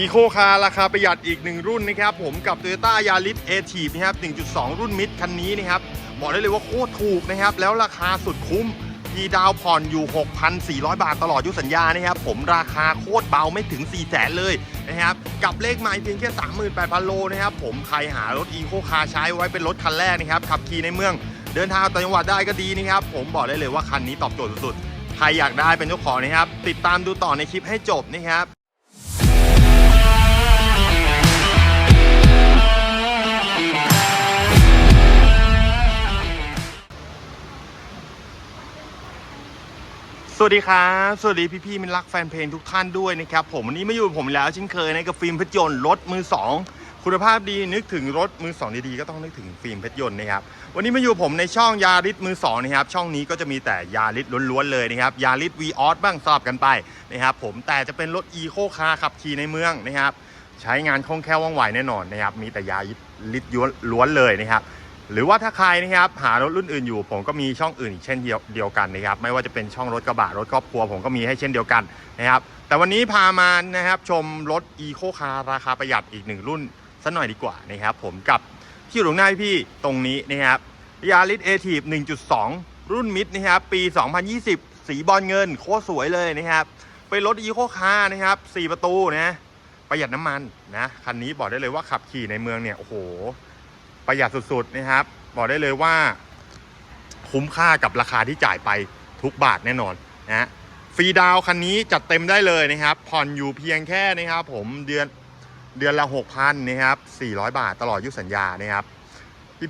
อีโคคาร์ราคาประหยัดอีกหนึ่งรุ่นนะครับผมกับ Toyota Yaris a t i v นะครับ 1.2 รุ่นมิดคันนี้นะครับบอกได้เลยว่าโคตรถูกนะครับ แล้วราคาสุดคุ้มมีดาวผ่อนอยู่ 6,400 บาทตลอดอายุสัญญานะครับ ผมราคาโคตรเบาไม่ถึง 4 0 0แสนเลยนะครับ กับเลขไมล์เพียงแค่ 38,000 โลนะครับ ผมใครหารถอีโคคาร์ใช้ไว้เป็นรถคันแรกนะครับ ขับขี่ในเมือง เดินทางต่างจังหวัดได้ก็ดีนะครับ ผมบอกได้เลยว่าคันนี้ตอบโจทย์สุดๆใครอยากได้เป็นเจ้าของนะครับติดตามดูต่อในคลิปให้จบนะครับ วัสดีครับ สวัสดีพี่ๆมิตรรักแฟนเพลงทุกท่านด้วยนะครับผมวันนี้มาอยู่ผมแล้วเช่นเคยนะกับฟิล์มเพชรยนต์รถมือสองคุณภาพดีนึกถึงรถมือสองดีๆก็ต้องนึกถึงฟิล์มเพชรยนต์นะครับวันนี้มาอยู่ผมในช่องยาริสมือสองนะครับช่องนี้ก็จะมีแต่ยาริสล้วนๆเลยนะครับยาริสวีออสบ้างสลับกันไปนะครับผมแต่จะเป็นรถอีโคคาร์ขับขี่ในเมืองนะครับใช้งานคล่องแคล่วว่องไวแน่นอนนะครับมีแต่ยาริสล้วนเลยนะครับ หรือว่าถ้าใครนะครับหารถรุ่นอื่นอยู่ ผมก็มีช่องอื่นอีกเช่นเดียวกันนะครับไม่ว่าจะเป็นช่องรถกระบะรถครอบครัว ผมก็มีให้เช่นเดียวกันนะครับแต่วันนี้พามานะครับชมรถอีโคคาร์ราคาประหยัดอีกหนึ่งรุ่นสักหน่อยดีกว่านะครับผมกับที่อยู่ตรงหน้าพี่ตรงนี้นะครับยาริสเอทีฟ1.2 รุ่นมิดนะครับปี 2020 สีบอลเงินโคตรสวยเลยนะครับเป็นรถอีโคคาร์นะครับ4ประตูนะประหยัดน้ำมันนะคันนี้บอกได้เลยว่าขับขี่ในเมืองเนี่ยโอ้โห ประหยัดสุดๆนะครับ บอกได้เลยว่าคุ้มค่ากับราคาที่จ่ายไปทุกบาทแน่นอนนะฮะฟรีดาวน์คันนี้จัดเต็มได้เลยนะครับ ผ่อนอยู่เพียงแค่นะครับ ผมเดือนเดือนละ6,000นะครับ400บาทตลอดยุสัญญานะครับ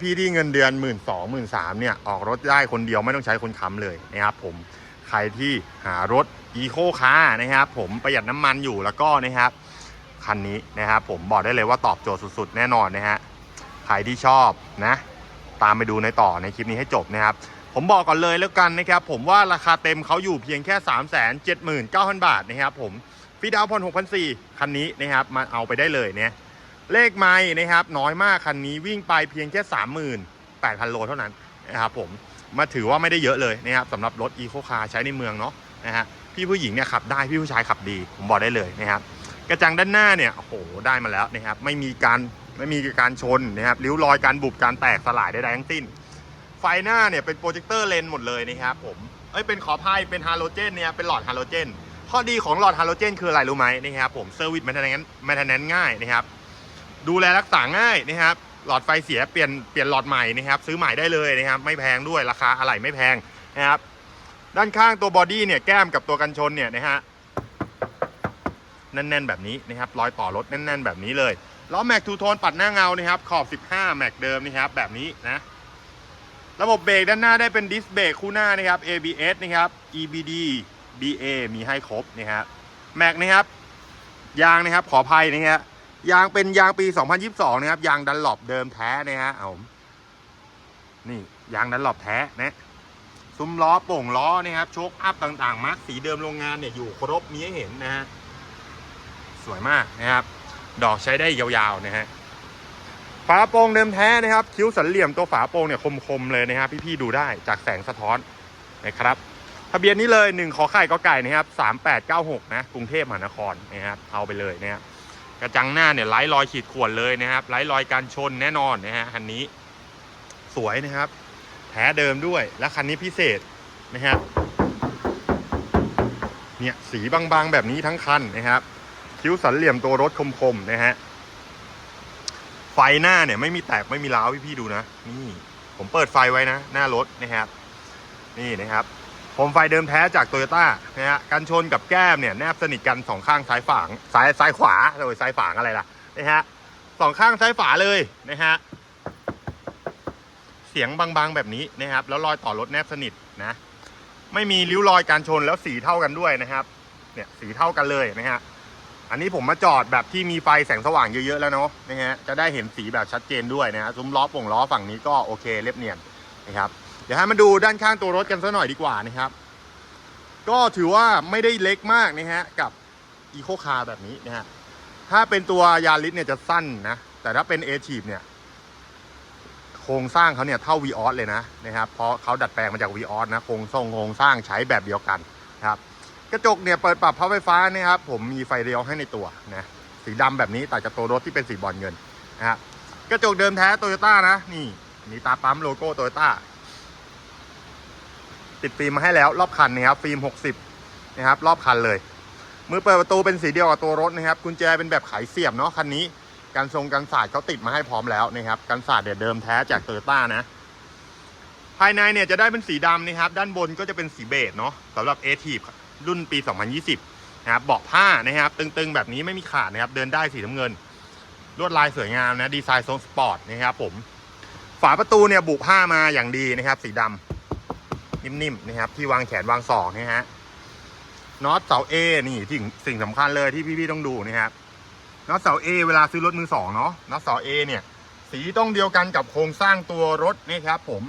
พี่ๆที่เงินเดือน1 2 0 0 0 1 3 0 0เนี่ยออกรถได้คนเดียวไม่ต้องใช้คนค้ำเลยนะครับ ผมใครที่หารถอีโคคาร์นะครับ ผมประหยัดน้ำมันอยู่แล้วก็นะครับคันนี้นะครับ ผมบอกได้เลยว่าตอบโจทย์สุดๆ แน่นอนนะฮะ ใครที่ชอบนะ ตามไปดูในต่อในคลิปนี้ให้จบนะครับ ผมบอกก่อนเลยแล้วกันนะครับ ผมว่าราคาเต็มเขาอยู่เพียงแค่ 3 7 9 0 0 0 บาทนะครับผมฟรีดาวน์ผ่อน6,400คันนี้นะครับมาเอาไปได้เลยเนี่ยเลขไม่นะครับ น้อยมากคันนี้วิ่งไปเพียงแค่ 38,000 โลเท่านั้นนะครับผมมาถือว่าไม่ได้เยอะเลยนะครับสำหรับรถอีโคคาร์ใช้ในเมืองเนาะนะฮะพี่ผู้หญิงเนี่ยขับได้พี่ผู้ชายขับดี ผมบอกได้เลยนะครับ กระจังด้านหน้าเนี่ยโอ้โหได้มาแล้วนะครับไม่มีการ ไม่มีการชนนะครับริ้วรอยการบุบการแตกสลายใดๆทั้งสิ้น ไฟหน้าเนี่ยเป็นโปรเจคเตอร์เลนส์หมดเลยนะครับผมเอ้ยเป็นขอพายเป็นฮาโลเจนเนี่ยเป็นหลอดฮาโลเจนข้อดีของหลอดฮาโลเจนคืออะไรรู้ไหมนะครับผมเซอร์วิสแมนเทนแนนแมนเทนแนนง่ายนะครับดูแลรักษาง่ายนะครับหลอดไฟเสียเปลี่ยนเปลี่ยนหลอดใหม่นะครับซื้อใหม่ได้เลยนะครับไม่แพงด้วยราคาอะไหล่ไม่แพงนะครับด้านข้างตัวบอดี้เนี่ยแก้มกับตัวกันชนเนี่ยนะฮะแน่นๆแบบนี้นะครับรอยต่อรถแน่น ๆ แบบนี้เลย ล้อแม็กทูโทนปัดหน้าเงานะครับ ขอบ 15 แม็กเดิมนะครับ แบบนี้นะ ระบบเบรกด้านหน้าได้เป็นดิสเบรกคู่หน้านะครับ ABS นะครับ EBD BA มีให้ครบนะครับแม็กนะครับ ยางนะครับ ขออภัยนะฮะยางเป็นยางปี 2022 นะครับ ยางดันหลบเดิมแท้นะฮะเอานี่ยางดันหลบแท้นะซุ้มล้อโป่งล้อนะครับโชคอัพต่างๆมาร์กสีเดิมโรงงานเนี่ยอยู่ครบมีให้เห็นนะฮะสวยมากนะครับ ดอกใช้ได้ยาวๆนะฮะฝาโปร่งเดิมแท้นะครับ คิ้วสันเหลี่ยมตัวฝาโปร่งเนี่ยคมๆเลยนะครับพี่ๆดูได้จากแสงสะท้อนนะครับทะเบียนนี้เลย1ขอไข่ก็ไก่นะครับ3896นะกรุงเทพมหานครนะครับเอาไปเลยนะครับกระจังหน้าเนี่ยไร้รอยขีดข่วนเลยนะครับไร้รอยการชนแน่นอนนะฮะคันนี้ สวยนะครับ แท้เดิมด้วยและคันนี้พิเศษนะครับเนี่ยสีบางๆแบบนี้ทั้งคันนะครับ คิ้วสันเหลี่ยมตัวรถคมๆนะฮะ ไฟหน้าเนี่ยไม่มีแตกไม่มีร้าวพี่ๆดูนะ นี่ ผมเปิดไฟไว้นะ หน้ารถนะครับ นี่นะครับผมไฟเดิมแท้จากโตโยต้านะฮะกันชนกับแก้มเนี่ยแนบสนิทกันสองข้างซ้ายฝางซ้ายซ้ายขวาโดยซ้ายฝางอะไรล่ะนะฮะสองข้างซ้ายฝาเลยนะฮะเสียงบางๆแบบนี้นะครับ แล้วรอยต่อรถแนบสนิทนะไม่มีริ้วรอยการชนแล้วสีเท่ากันด้วยนะครับ เนี่ยสีเท่ากันเลยนะฮะ อันนี้ผมมาจอดแบบที่มีไฟแสงสว่างเยอะๆแล้วเนาะนะฮะจะได้เห็นสีแบบชัดเจนด้วยนะฮะซุ้มล้อป่งล้อฝั่งนี้ก็โอเคเรียบเนียนนะครับเดี๋ยวให้มาดูด้านข้างตัวรถกันสักหน่อยดีกว่านะครับ ก็ถือว่าไม่ได้เล็กมากนะฮะกับอีโคคาร์แบบนี้นะฮะถ้าเป็นตัวยาริสเนี่ยจะสั้นนะ แต่ถ้าเป็นเอทีฟเนี่ย โครงสร้างเขาเนี่ยเท่า v ีออสเลยนะนะครับเพราะเขาดัดแปลงมาจาก v ีออสนะโครงทรงโครงสร้างใช้แบบเดียวกันนะครับ กระจกเนี่ยเปิดปรับพับไฟฟ้านะครับผมมีไฟเลี้ยวให้ในตัวนะสีดำแบบนี้ตัดกับตัวรถที่เป็นสีบอลเงินนะฮะกระจกเดิมแท้โตโยต้านะนี่มีตาปั๊มโลโก้โตโยต้าติดฟิล์มมาให้แล้วรอบคันนะครับฟิล์ม 60 นะครับรอบคันเลย มือเปิดประตูเป็นสีเดียวกับตัวรถนะครับกุญแจเป็นแบบไขเสียบเนาะคันนี้การทรงกันศาสตร์เขาติดมาให้พร้อมแล้วนะครับกันศาสตร์เดี๋ยวเดิมแท้จากโตโยต้านะ ภายในเนี่ยจะได้เป็นสีดำนะครับ ด้านบนก็จะเป็นสีเบจเนาะสำหรับ a t i v รุ่นปี 2020 นะครับเบาะผ้านะครับ ตึงๆ แบบนี้ไม่มีขาดนะครับ เดินได้สีน้ำเงิน ลวดลายสวยงามนะดีไซน์ทรงสปอร์ตนะครับผม ฝาประตูเนี่ยบุผ้ามาอย่างดีนะครับ สีดำนิ่มๆนะครับ ที่วางแขนวางศอกนะฮะน็อตเสา A นี่ที่สิ่งสำคัญเลยที่พี่ๆต้องดูนะครับน็อตเสา A เวลาซื้อรถมือสองเนาะน็อตเสา A เนี่ย สีต้องเดียวกันกับโครงสร้างตัวรถนะครับผม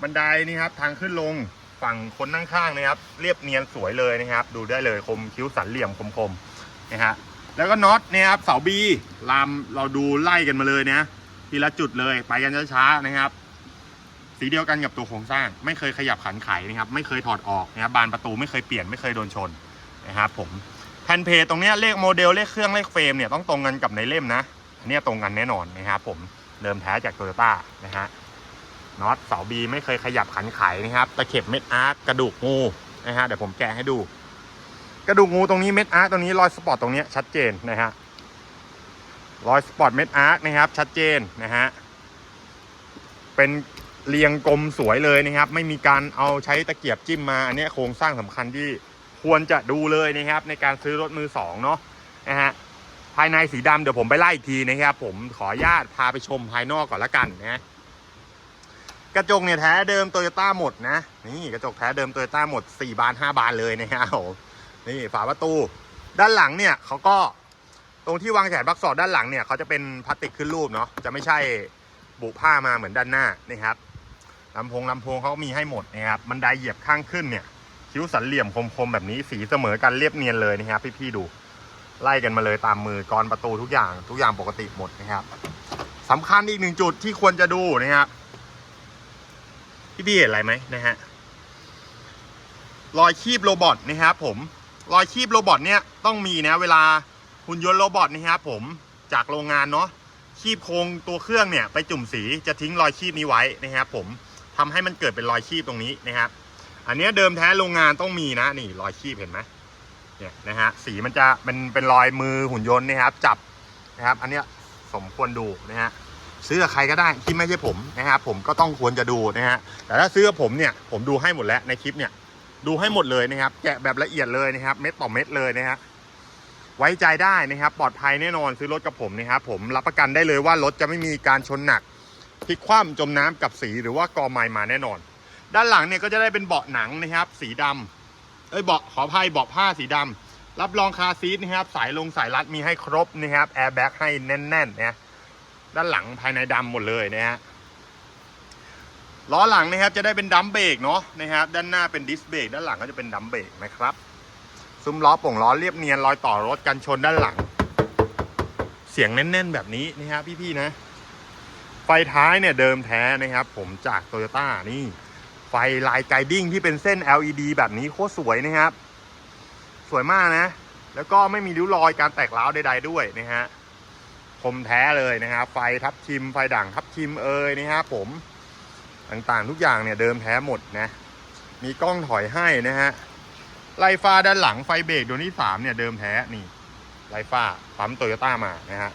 บันไดนี่ครับ ทางขึ้นลง ฝั่งคนนั่งข้างนะครับ เรียบเนียนสวยเลยนะครับ ดูได้เลยคมคิ้วสันเหลี่ยมคมๆนะฮะแล้วก็น็อตเนี่ยครับเสาบีลามเราดูไล่กันมาเลยนะทีละจุดเลยไปกันช้าๆนะครับ สีเดียวกันกับตัวโครงสร้าง ไม่เคยขยับขันไขนะครับ ไม่เคยถอดออกนะครับบานประตูไม่เคยเปลี่ยนไม่เคยโดนชนนะครับผมแผ่นเพจตรงเนี้ยเลขโมเดลเลขเครื่องเลขเฟรมเนี่ยต้องตรงกันกับในเล่มนะอันเนี้ยตรงกันแน่นอนนะครับผมเดิมแท้จากโตโยต้านะฮะ น็อตเสาบีไม่เคยขยับขันไขนะครับ ตะเข็บเม็ดอาร์ตกระดูกงูนะฮะเดี๋ยวผมแกะให้ดู กระดูกงูตรงนี้เม็ดอาร์ตตรงนี้รอยสปอตตรงนี้ชัดเจนนะฮะรอยสปอตเม็ดอาร์ตนะครับ ชัดเจนนะฮะเป็นเรียงกลมสวยเลยนะครับ ไม่มีการเอาใช้ตะเกียบจิ้มมาอันนี้โครงสร้างสำคัญที่ควรจะดูเลยนะครับ ในการซื้อรถมือสองเนาะนะฮะภายในสีดำเดี๋ยวผมไปไล่อีกทีนะครับ ผมขออนุญาตพาไปชมภายนอกก่อนละกันนะ กระจกเนี่ยแท้เดิมโตโยต้าหมดนะ นี่กระจกแท้เดิมโตโยต้าหมด 4 บาน 5 บานเลยนะฮะผมนี่ฝาประตู ด้านหลังเนี่ยเขาก็ตรงที่วางแขนบักสอดด้านหลังเนี่ยเขาจะเป็นพลาสติกขึ้นรูปเนาะจะไม่ใช่บุผ้ามาเหมือนด้านหน้านะครับลำโพงลำโพงเขามีให้หมดนะครับบันไดเหยียบข้างขึ้นเนี่ยคิ้วสันเหลี่ยมคมๆแบบนี้สีเสมอกันเรียบเนียนเลยนะครับพี่ๆดูไล่กันมาเลยตามมือกรประตูทุกอย่างทุกอย่างปกติหมดนะครับสำคัญอีกหนึ่งจุดที่ควรจะดูนะครับ พี่พี่เห็นอะไรไหมนะฮะรอยคีบโรบอทนะครับผมรอยคีบโรบอทเนี่ยต้องมีนะเวลาหุ่นยนต์โรบอทนะครับผมจากโรงงานเนาะคีบโครงตัวเครื่องเนี่ยไปจุ่มสีจะทิ้งรอยคีบนี้ไว้นะครับผมทำให้มันเกิดเป็นรอยคีบตรงนี้นะครับ อันเนี้ยเดิมแท้โรงงานต้องมีนะนี่รอยคีบเห็นไหมเนี่ยนะฮะสีมันจะเป็นเป็นรอยมือหุ่นยนต์นะครับจับนะครับ อันเนี้ยสมควรดูนะฮะ ซื้อกับใครก็ได้ที่ไม่ใช่ผมนะครับผมก็ต้องควรจะดูนะฮะแต่ถ้าซื้อกับผมเนี่ยผมดูให้หมดแล้วในคลิปเนี่ยดูให้หมดเลยนะครับแกะแบบละเอียดเลยนะครับ เม็ดต่อเม็ดเลยนะฮะไว้ใจได้นะครับปลอดภัยแน่นอนซื้อรถกับผมนะครับผมรับประกันได้เลยว่ารถจะไม่มีการชนหนักพลิกคว่ำจมน้ำกับสีหรือว่ากอไม้มาแน่นอน ด้านหลังเนี่ยก็จะได้เป็นเบาะหนังนะครับ สีดำเอ้ยเบาะขออภัยเบาะผ้าสีดำรับรองคาซีทนะครับ สายลงสายรัดมีให้ครบนะครับแอร์แบ็กให้แน่นๆนะ ด้านหลังภายในดำหมดเลยนะฮะล้อหลังนะครับจะได้เป็นดัมเบรกเนาะนะครับด้านหน้าเป็นดิสเบรกด้านหลังก็จะเป็นดัมเบรกนะครับซุ้มล้อป่งล้อเรียบเนียนรอยต่อรถกันชนด้านหลัง เสียงแน่นๆแบบนี้นะฮะพี่ๆนะ ไฟท้ายเนี่ยเดิมแท้นะครับ ผมจากโตโยต้านี่ ไฟลายไกดิ้งที่เป็นเส้น LED แบบนี้โคตรสวยนะครับ สวยมากนะ แล้วก็ไม่มีริ้วรอยการแตกร้าวใดๆด้วยนะฮะ คมแท้เลยนะครับ ไฟทับทิมไฟด่างทับทิมเอ่ยนะครับผมต่างๆทุกอย่างเนี่ยเดิมแท้หมดนะ มีกล้องถอยให้นะฮะไลฟ้าด้านหลังไฟเบรกดวงที่สามเนี่ยเดิมแท้นี่ไลฟ้าปั๊มโตโยต้ามานะฮะ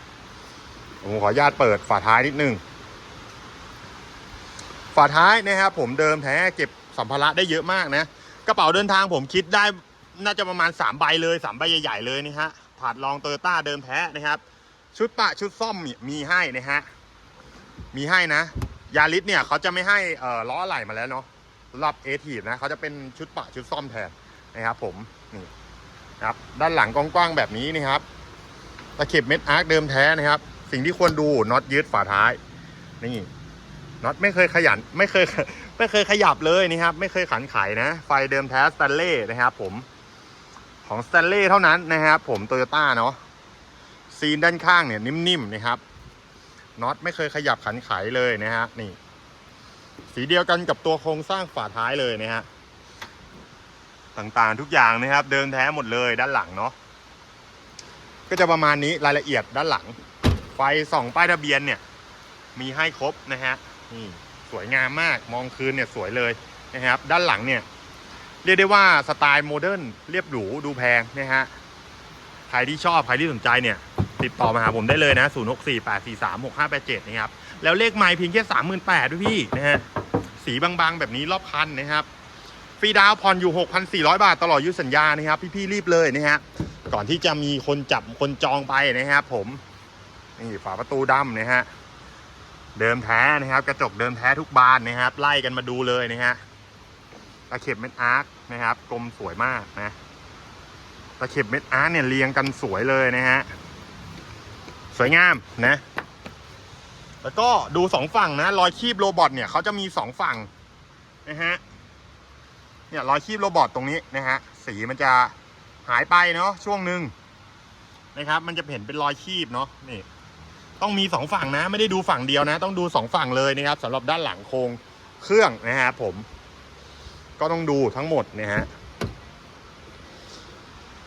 ผมขออนุญาตเปิดฝาท้ายนิดนึงฝาท้ายนะครับผมเดิมแท้เก็บสัมภาระได้เยอะมากนะกระเป๋าเดินทางผมคิดได้น่าจะประมาณสามใบเลยสามใบใหญ่ๆเลยนี่ฮะถาดรองโตโยต้าเดิมแท้นะครับ ชุดปะชุดซ่อมมีให้นะฮะ มีให้นะ ยาริสเนี่ยเขาจะไม่ให้เอ่อล้ออะไหล่มาแล้วเนาะสำหรับเอทีนะเขาจะเป็นชุดปะชุดซ่อมแทนนะครับผม นี่ครับด้านหลังกว้างๆแบบนี้นะครับ ตะเข็บเม็ดอาร์คเดิมแท้นะครับ สิ่งที่ควรดูน็อตยืดฝาท้าย นี่น็อตไม่เคยขยันไม่เคยไม่เคยขยับเลยนะครับ ไม่เคยขันไขนะ ไฟเดิมแท้สแตนเล่นะครับผมของสแตนเล่เท่านั้นนะครับผมโตโยต้าเนาะ ซีนด้านข้างเนี่ยนิ่มๆนะครับน็อตไม่เคยขยับขันไขเลยนะฮะนี่ สีเดียวกันกับตัวโครงสร้างฝาท้ายเลยนะฮะต่างๆทุกอย่างนะครับ เดิมแท้หมดเลยด้านหลังเนาะก็จะประมาณนี้รายละเอียดด้านหลัง ไฟส่องป้ายทะเบียนเนี่ย มีให้ครบนะฮะนี่สวยงามมากมองคืนเนี่ยสวยเลยนะครับ ด้านหลังเนี่ย เรียกได้ว่าสไตล์โมเดิร์นเรียบหรูดูแพงนะฮะใครที่ชอบใครที่สนใจเนี่ย ติดต่อมาหาผมได้เลยนะ 0 6 4 8 4 3 6 5 8 7นะครับ แล้วเลขไมล์เพียงแค่ 38,000ด้วยพี่นะฮะ สีบางๆ แบบนี้รอบคันนะครับ ฟรีดาวน์ผ่อนอยู่ 6,400 บาทตลอดอายุสัญญานะครับ พี่ๆรีบเลยนะฮะ ก่อนที่จะมีคนจับคนจองไปนะครับผม นี่ฝาประตูดำนะฮะ เดิมแท้นะครับ กระจกเดิมแท้ทุกบานนะครับ ไล่กันมาดูเลยนะฮะ ตะเข็บเม็ดอาร์คนะครับ กลมสวยมากนะ ตะเข็บเม็ดอาร์คเนี่ยเรียงกันสวยเลยนะฮะ สวยงามนะ แล้วก็ดูสองฝั่งนะรอยคีบโรบอทเนี่ยเขาจะมีสองฝั่งนะฮะเนี่ยรอยคีบโรบอทตรงนี้นะฮะสีมันจะหายไปเนาะช่วงหนึ่งนะครับ มันจะเห็นเป็นรอยคีบเนาะนี่ ต้องมีสองฝั่งนะ ไม่ได้ดูฝั่งเดียวนะ ต้องดูสองฝั่งเลยนะครับสำหรับด้านหลังโครงเครื่องนะฮะผม ก็ต้องดูทั้งหมดนะฮะ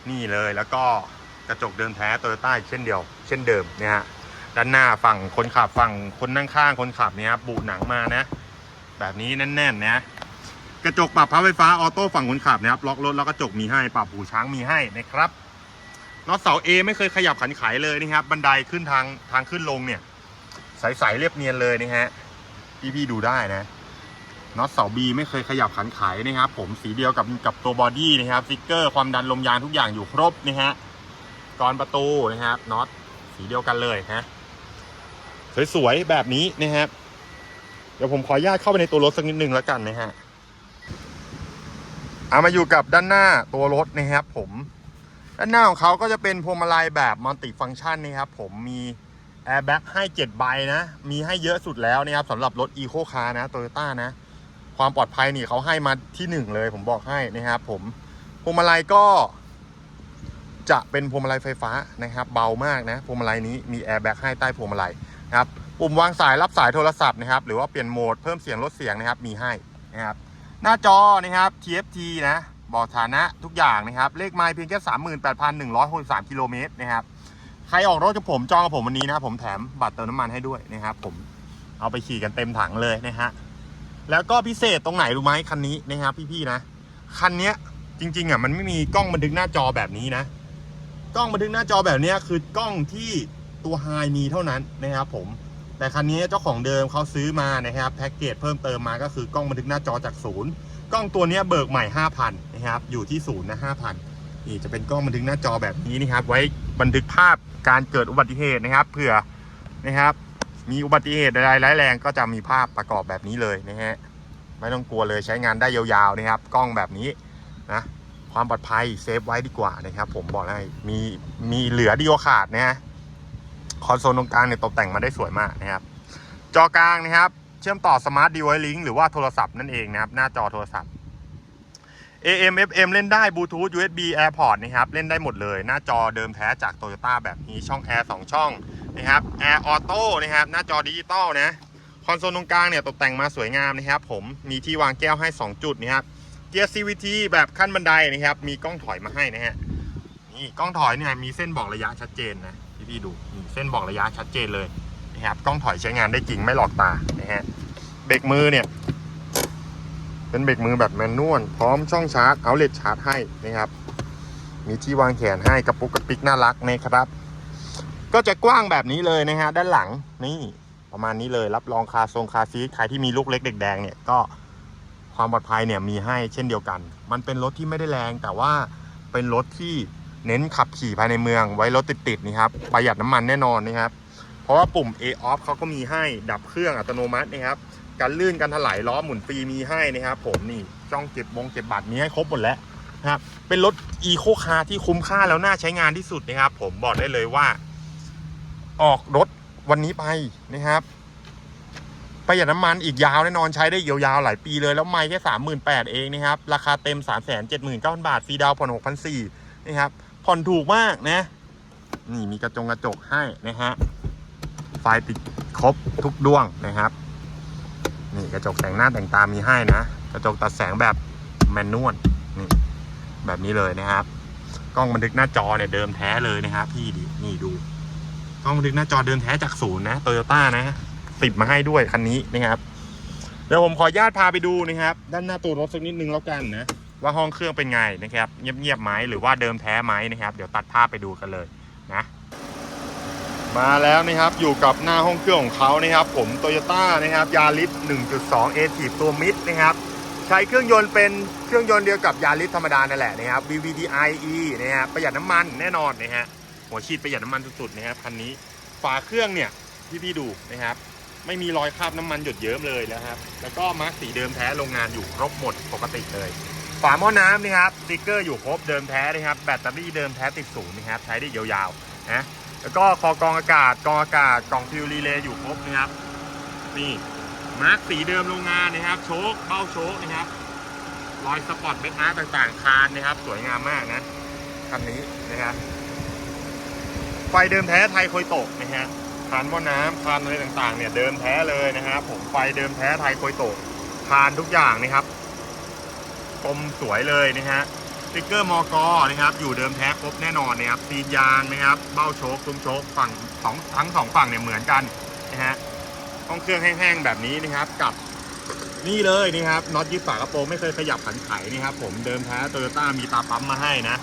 นี่เลยแล้วก็ กระจกเดิมแท้โตโยต้าเช่นเดียว เช่นเดิมนะฮะด้านหน้าฝั่งคนขับฝั่งคนนั่งข้างคนขับเนี่ยครับบุหนังมานะ แบบนี้แน่นๆนะกระจกปรับพับไฟฟ้าออโต้ฝั่งคนขับนะครับล็อกรถแล้วกระจกมีให้ปรับหูช้างมีให้นะครับน็อตเสา A ไม่เคยขยับขันไขเลยนะครับบันไดขึ้นทางทางขึ้นลงเนี่ยใสๆเรียบเนียนเลยนะฮะพี่ๆดูได้นะน็อตเสาบีไม่เคยขยับขันไขนะครับผมสีเดียวกับกับตัวบอดี้นะครับฟิกเกอร์ความดันลมยางทุกอย่างอยู่ครบนะฮะ กรอนประตูนะครับน็อตสีเดียวกันเลยฮะสวยๆแบบนี้นะครับเดี๋ยวผมขออนุญาตเข้าไปในตัวรถสักนิดนึงแล้วกันนะฮะเอามาอยู่กับด้านหน้าตัวรถนะครับผมด้านหน้าของเขาก็จะเป็นพวงมาลัยแบบมัลติฟังก์ชันนะครับผมมีแอร์แบ็กให้7ใบนะ มีให้เยอะสุดแล้วนะครับสำหรับรถอีโคคาร์นะโตโยต้านะ ความปลอดภัยนี่เขาให้มาที่หนึ่งเลยผมบอกให้นะครับผมพวงมาลัยก็ จะเป็นพวงมาลัยไฟฟ้านะครับ เบามากนะพวงมาลัยนี้มีแอร์แบ็กให้ใต้พวงมาลัยนะครับปุ่มวางสายรับสายโทรศัพท์นะครับ หรือว่าเปลี่ยนโหมดเพิ่มเสียงลดเสียงนะครับมีให้นะครับ หน้าจอนะครับ TFT นะบอกฐานะทุกอย่างนะครับ เลขไมล์เพียงแค่38,163กิโลเมตรนะครับ ใครออกรถกับผมจองกับผมวันนี้นะครับผมแถมบัตรเติมน้ำมันให้ด้วยนะครับ ผมเอาไปขี่กันเต็มถังเลยนะฮะแล้วก็พิเศษตรงไหนรู้ไหมคันนี้นะครับพี่ๆนะ คันเนี้ยจริงๆอะมันไม่มีกล้องบันทึกหน้าจอแบบนี้นะ กล้องบันทึกหน้าจอแบบนี้คือกล้องที่ตัวไฮมีเท่านั้นนะครับผม แต่คันนี้เจ้าของเดิมเขาซื้อมานะครับแพ็กเกจเพิ่มเติมมาก็คือกล้องบันทึกหน้าจอจากศูนย์กล้องตัวนี้เบิกใหม่ 5,000นะครับอยู่ที่ศูนย์นะ5,000นี่จะเป็นกล้องบันทึกหน้าจอแบบนี้นะครับ ไว้บันทึกภาพการเกิดอุบัติเหตุนะครับเผื่อนะครับ มีอุบัติเหตุใดร้ายแรงก็จะมีภาพประกอบแบบนี้เลยนะฮะไม่ต้องกลัวเลยใช้งานได้ยาวๆนะครับ กล้องแบบนี้นะ ความปลอดภัยเซฟไว้ดีกว่านะครับ ผมบอกให้มีมีเหลือดียวขาดนะฮะคอนโซลตรงกลางเนี่ยตกแต่งมาได้สวยมากนะครับ จอกลางนะครับ เชื่อมต่อสมาร์ทดีไวลิงหรือว่าโทรศัพท์นั่นเองนะครับ หน้าจอโทรศัพท์ AM FM เล่นได้บลูทูธ USB AirPort นะครับ เล่นได้หมดเลย หน้าจอเดิมแท้จาก Toyota แบบนี้ช่องแอร์2ช่องนะครับ Air Auto นะครับ หน้าจอดิจิตอลนะคอนโซลตรงกลางเนี่ยตกแต่งมาสวยงามนะครับ ผมมีที่วางแก้วให้ 2 จุดนะครับ เกียร์ CVT แบบขั้นบันไดนะครับ มีกล้องถอยมาให้นะฮะ นี่กล้องถอยเนี่ยมีเส้นบอกระยะชัดเจนนะพี่พี่ๆดูนี่เส้นบอกระยะชัดเจนเลยนะครับ กล้องถอยใช้งานได้จริงไม่หลอกตานะฮะ เบรกมือเนี่ย เป็นเบรกมือแบบแมนนวลพร้อมช่องชาร์จเอาเลตชาร์จให้นะครับ มีที่วางแขนให้กระปุกกระปิกน่ารักนะครับ ก็จะกว้างแบบนี้เลยนะฮะด้านหลังนี่ประมาณนี้เลยรับรองคาทรงคาซีใครที่มีลูกเล็กเด็กแดงเนี่ยก็ ความปลอดภัยเนี่ยมีให้เช่นเดียวกัน มันเป็นรถที่ไม่ได้แรงแต่ว่าเป็นรถที่เน้นขับขี่ภายในเมืองไว้รถติดๆนี่ครับประหยัดน้ำมันแน่นอนนะครับ เพราะว่าปุ่ม A off เขาก็มีให้ดับเครื่องอัตโนมัตินะครับการลื่นการถลายล้อหมุนฟรีมีให้นะครับ ผมนี่จ้องเก็บมงเก็บบัตรมีให้ครบหมดแล้วนะครับเป็นรถอีโคคาร์ที่คุ้มค่าแล้วน่าใช้งานที่สุดนะครับ ผมบอกได้เลยว่า ออกรถวันนี้ไปนะครับ ประหยัดน้ำมันอีกยาวแน่นอนใช้ได้ยาวๆหลายปีเลย แล้วไม่แค่สามหมื่นแปดเองนะครับ ราคาเต็มสามแสนเจ็ดหมื่นเก้าพันบาทฟรีดาวผ่อนหกพันสี่นะครับผ่อนถูกมากนะ นี่มีกระจงกระจกให้นะฮะไฟติดครบทุกดวงนะครับนี่กระจกแต่งหน้าแต่งตามีให้นะ กระจกตัดแสงแบบแมนนวลนี่แบบนี้เลยนะครับ กล้องบันทึกหน้าจอเนี่ยเดิมแท้เลยนะครับพี่ดินี่ดู กล้องบันทึกหน้าจอเดิมแท้จากศูนย์นะโตโยต้านะ ติดมาให้ด้วยคันนี้นะครับเดี๋ยวผมขอญาตพาไปดูนะครับ ด้านหน้าตัวรถสักนิดนึงแล้วกันนะว่าห้องเครื่องเป็นไงนะครับ เงียบๆไหมหรือว่าเดิมแท้ไหมนะครับ เดี๋ยวตัดภาพไปดูกันเลยนะมาแล้วนะครับอยู่กับหน้าห้องเครื่องของเขานะครับ ผมโตโยต้านะครับยาริส1.2 a t i v ตัวมิดนะครับ ใช้เครื่องยนต์เป็นเครื่องยนต์เดียวกับยาริสธรรมดานั่นแหละนะครับ VVDi e นะครับประหยัดน้ำมันแน่นอนนะฮะหัวฉีดประหยัดน้ำมันสุดๆนะครับคันนี้ฝาเครื่องเนี่ยที่พี่ดูนะครับ ไม่มีรอยคราบน้ำมันหยดเยิ้มเลยนะครับ แล้วก็มาร์กสีเดิมแท้โรงงานอยู่ครบหมดปกติเลย ฝาหม้อน้ำนะครับสติกเกอร์อยู่ครบเดิมแท้นะครับแบตเตอรี่เดิมแท้ติดศูนย์นะครับใช้ได้ยาวๆนะแล้วก็คอกรองอากาศกรองอากาศกล่องฟิวรีเลย์อยู่ครบนะครับนี่มาร์กสีเดิมโรงงานนะครับ โชคเบ้าโชคนะครับ รอยสปอตเบคอาร์ต่างๆ คานนะครับ สวยงามมากนะคันนี้นะครับไฟเดิมแท้ไทยโคยตกนะฮะ คานหม้อน้ำคานอะไรต่างๆ เนี่ยเดิมแท้เลยนะครับผมไฟเดิมแท้ไทยโคยโตกคานทุกอย่างนะครับกลมสวยเลยนะฮะสติ๊กเกอร์มอกอนะครับ อยู่เดิมแท้ครบแน่นอนนะครับซีนยางนะครับ เบ้าโชคซุ้มโชคฝั่งสองทั้งสองฝั่งเนี่ยเหมือนกันนะฮะห้องเครื่องแห้งๆแบบนี้นะครับ กับนี่เลยนะครับน็อตยึดฝากระโปรงไม่เคยขยับขันไขนะครับ ผมเดิมแท้โตโยต้ามีตาปั๊มมาให้นะ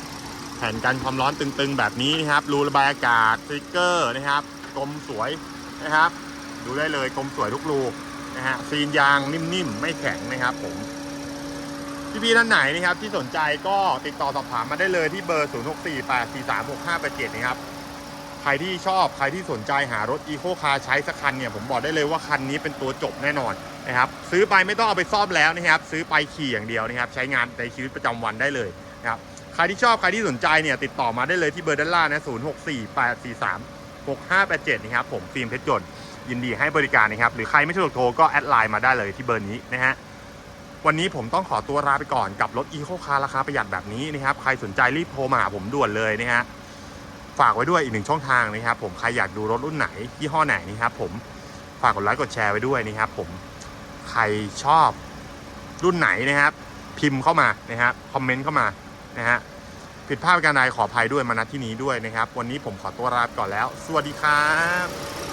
แผ่นกันความร้อนตึงๆ แบบนี้นะครับรูระบายอากาศสติ๊กเกอร์นะครับ กลมสวยนะครับ ดูได้เลยกลมสวยทุกรูนะฮะซีนยางนิ่มๆ ไม่แข็งนะครับผมพี่ๆท่านไหนนะครับที่สนใจก็ติดต่อสอบถามมาได้เลยที่เบอร์ 0648436587 นะครับ ใครที่ชอบใครที่สนใจหารถอีโคคาร์ใช้สักคันเนี่ยผมบอกได้เลยว่าคันนี้เป็นตัวจบแน่นอนนะครับ ซื้อไปไม่ต้องเอาไปซ่อมแล้วนะครับ ซื้อไปขี่อย่างเดียวนะครับ ใช้งานในชีวิตประจำวันได้เลยนะครับ ใครที่ชอบใครที่สนใจเนี่ยติดต่อมาได้เลยที่เบอร์ด้านล่างนะ 0 6 4 8 4 3 6 5 8 7นะครับผมฟิล์มเพชรยนต์ยินดีให้บริการนะครับ หรือใครไม่สะดวกโทรก็แอดไลน์มาได้เลยที่เบอร์นี้นะฮะวันนี้ผมต้องขอตัวลาไปก่อนกับรถอีโคคาร์ราคาประหยัดแบบนี้นะครับ ใครสนใจรีบโทรมาหาผมด่วนเลยนะฮะฝากไว้ด้วยอีกหนึ่งช่องทางนะครับ ผมใครอยากดูรถรุ่นไหนยี่ห้อไหนนะครับผมฝากกดไลค์กดแชร์ไว้ด้วยนะครับ ผมใครชอบรุ่นไหนนะครับ พิมพ์เข้ามานะครับคอมเมนต์เข้ามานะฮะ ผิดพลาดประการใดขออภัยด้วยมาณที่นี้ด้วยนะครับ วันนี้ผมขอตัวลาไปก่อนแล้ว สวัสดีครับ